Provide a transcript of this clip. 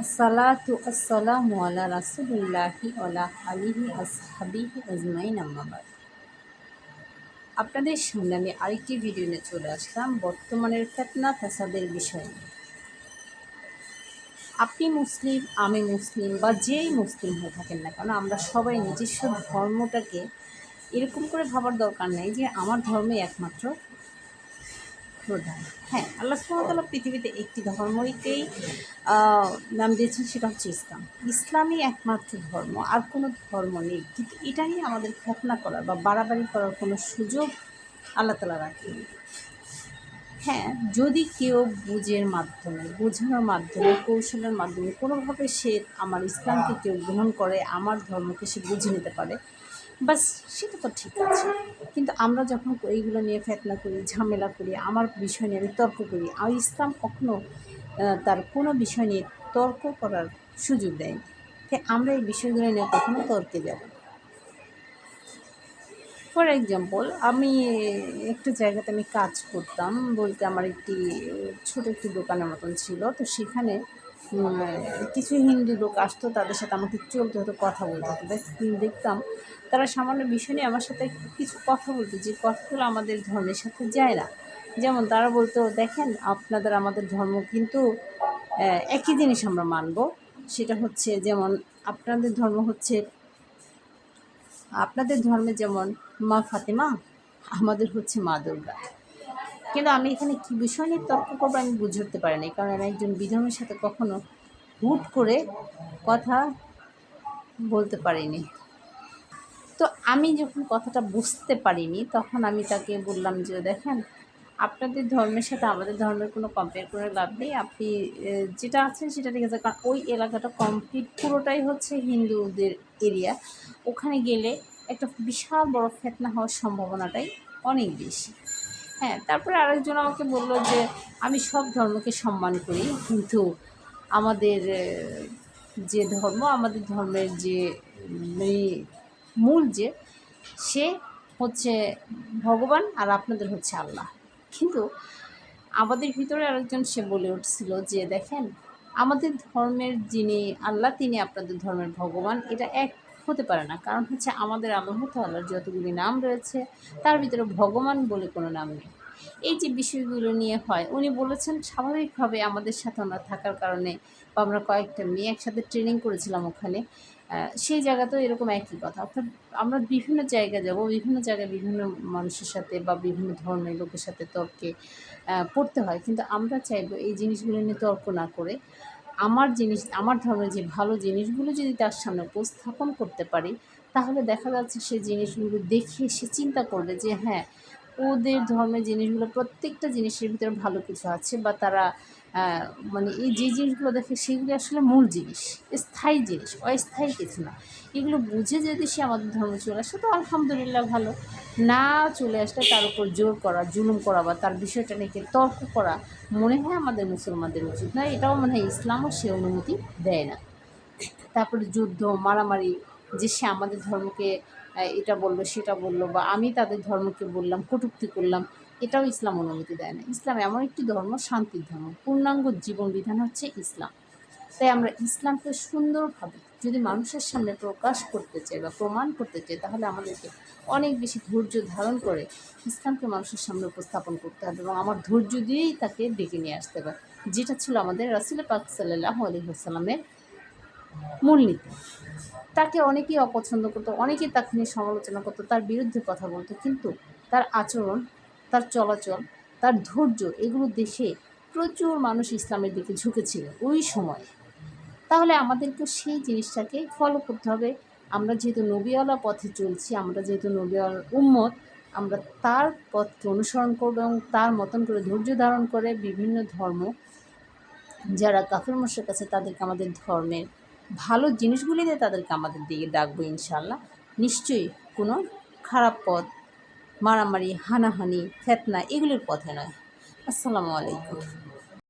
আসসালাতু আসসালামু আলা রাসুলিল্লাহি ওলা আলিহি আসহাবিহি আজমাইন আম্মাবাদ আপনাদের সামনে আমি আরেকটি ভিডিও নিয়ে চলে আসলাম, বর্তমানের ফেতনা ফ্যাসাদের বিষয়ে আপনি মুসলিম, আমি মুসলিম বা যেই মুসলিম হয়ে থাকেন না কেন, আমরা সবাই নিজস্ব ধর্মটাকে এরকম করে ভাবার দরকার নেই যে আমার ধর্মে একমাত্র প্রধান। হ্যাঁ আল্লাহ সুমতলা পৃথিবীতে একটি ধর্মকেই নাম দিয়েছেন, সেটা হচ্ছে ইসলাম। ইসলামই একমাত্র ধর্ম, আর কোনো ধর্ম নেই। কিন্তু এটাই আমাদের ঘটনা করার বা বাড়াবাড়ি করার কোনো সুযোগ আল্লাহ তালা রাখেনি হ্যাঁ যদি কেউ বুঝের মাধ্যমে, বোঝানোর মাধ্যমে, কৌশলের মাধ্যমে কোনোভাবে সে আমার ইসলামকে কেউ গ্রহণ করে, আমার ধর্মকে সে বুঝে নিতে পারে বাস, সেটা তো ঠিক আছে। কিন্তু আমরা যখন এইগুলো নিয়ে ফেতনা করি, ঝামেলা করি, আমার বিষয় নিয়ে আমি তর্ক করি, আর ইসলাম কখনো তার কোনো বিষয় নিয়ে তর্ক করার সুযোগ দেয়নি। তাই আমরা এই বিষয়গুলো নিয়ে কখনো তর্কে যাব ফর এক্সাম্পল আমি একটা জায়গাতে আমি কাজ করতাম, বলতে আমার একটি, ছোট একটি দোকানের মতন ছিল। তো সেখানে কিছু হিন্দু লোক আসতো, তাদের সাথে আমাকে চলতে হতো, কথা বলতে হতো। দেখতাম, তারা সামান্য বিষয় নিয়ে আমার সাথে কিছু কথা বলতো, যে কথাগুলো আমাদের ধর্মের সাথে যায় না। যেমন তারা বলতো, দেখেন, আপনাদের, আমাদের ধর্ম কিন্তু একই জিনিস আমরা মানব। সেটা হচ্ছে যেমন, আপনাদের ধর্ম হচ্ছে, আপনাদের ধর্মে যেমন মা ফাতেমা, আমাদের হচ্ছে মা দুর্গা। কিন্তু আমি এখানে কী বিষয় নিয়ে তর্ক করব আমি বুঝে উঠতে পারিনি কারণ আমি একজন বিধর্মের সাথে কখনো হুট করে কথা বলতে পারিনি। তো আমি যখন কথাটা বুঝতে পারিনি, তখন আমি তাকে বললাম যে, দেখেন, আপনাদের ধর্মের সাথে আমাদের ধর্মের কোনো কম্পেয়ার করে লাভ নেই। আপনি যেটা আছেন সেটা ঠিক আছে। কারণ ওই এলাকাটা কমপ্লিট পুরোটাই হচ্ছে হিন্দুদের এরিয়া ওখানে গেলে একটা বিশাল বড় ফেতনা হওয়ার সম্ভাবনাটাই অনেক বেশি। হ্যাঁ তারপরে আরেকজন আমাকে বলল যে, আমি সব ধর্মকে সম্মান করি, কিন্তু আমাদের যে ধর্ম, আমাদের ধর্মের যে মূল যে, সে হচ্ছে ভগবান আর আপনাদের হচ্ছে আল্লাহ। কিন্তু আমাদের ভিতরে আরেকজন সে বলে উঠছিল যে, দেখেন, আমাদের ধর্মের যিনি আল্লাহ, তিনি আপনাদের ধর্মের ভগবান। এটা এক হতে পারে না। কারণ হচ্ছে আমাদের আল্লাহ আল্লাহর যতগুলি নাম রয়েছে, তার ভিতরে ভগবান বলে কোনো নাম নেই। এই যে বিষয়গুলো নিয়ে হয়, উনি বলেছেন স্বাভাবিকভাবে আমাদের সাথে আমরা থাকার কারণে বা আমরা কয়েকটা মেয়ে একসাথে ট্রেনিং করেছিলাম ওখানে সেই জায়গাতেও এরকম একই কথা। অর্থাৎ আমরা বিভিন্ন জায়গায় যাব, বিভিন্ন জায়গায় বিভিন্ন মানুষের সাথে বা বিভিন্ন ধর্মের লোকের সাথে তর্কে পড়তে হয়। কিন্তু আমরা চাইব এই জিনিসগুলো নিয়ে তর্ক না করে আমার জিনিস, আমার ধর্মের যে ভালো জিনিসগুলো যদি তার সামনে উপস্থাপন করতে পারি, তাহলে দেখা যাচ্ছে সে জিনিসগুলো দেখে সে চিন্তা করবে যে হ্যাঁ ওদের ধর্মের জিনিসগুলো, প্রত্যেকটা জিনিসের ভিতরে ভালো কিছু আছে বা তারা মানে এই যে জিনিসগুলো দেখে সেগুলি আসলে মূল জিনিস, স্থায়ী জিনিস, অস্থায়ী কিছু না। এগুলো বুঝে যদি সে আমাদের ধর্মে চলে আসে, তো আলহামদুলিল্লাহ ভালো। না চলে আসলে তার উপর জোর করা, জুলুম করা বা তার বিষয়টা নিয়ে তর্ক করা মনে হয় আমাদের মুসলমানদের উচিত। না, এটাও মনে হয় ইসলামও সে অনুমতি দেয় না। তারপরে যুদ্ধ, মারামারি যে সে আমাদের ধর্মকে এটা বলল, সেটা বলল বা আমি তাদের ধর্মকে বললাম, কটুক্তি করলাম, এটাও ইসলাম অনুমতি দেয় না। ইসলাম এমন একটি ধর্ম, শান্তির ধর্ম। পূর্ণাঙ্গ জীবন বিধান হচ্ছে ইসলাম। তাই আমরা ইসলামকে সুন্দরভাবে যদি মানুষের সামনে প্রকাশ করতে চাই বা প্রমাণ করতে চাই, তাহলে আমাদেরকে অনেক বেশি ধৈর্য ধারণ করে ইসলামকে মানুষের সামনে উপস্থাপন করতে হবে এবং আমার ধৈর্য দিয়েই তাকে ডেকে নিয়ে আসতে হবে। যেটা ছিল আমাদের রাসুল পাক সাল্লাহ আলহিহাসাল্লামের মূলনীতি। তাকে অনেকেই অপছন্দ করতো, অনেকেই তাকে নিয়ে সমালোচনা করতো, তার বিরুদ্ধে কথা বলতো, কিন্তু তার আচরণ, তার চলাচল, তার ধৈর্য, এগুলো দেখে প্রচুর মানুষ ইসলামের দিকে ঝুঁকেছিল ওই সময়। তাহলে আমাদেরকে সেই জিনিসটাকে ফলো করতে হবে। আমরা যেহেতু নবীওয়ালা পথে চলছি, আমরা যেহেতু নবীওয়ালার উম্মত, আমরা তার পথকে অনুসরণ করব এবং তার মতন করে ধৈর্য ধারণ করে বিভিন্ন ধর্ম, যারা কাফের মশের কাছে তাদেরকে আমাদের ধর্মের ভালো জিনিসগুলি দিয়ে তাদেরকে আমাদের দিকে ডাকবো ইনশাল্লাহ। নিশ্চয়ই কোনো খারাপ পথ, মারামারি, হানাহানি, ফেতনা এগুলির পথে নয়। আসসালামু আলাইকুম।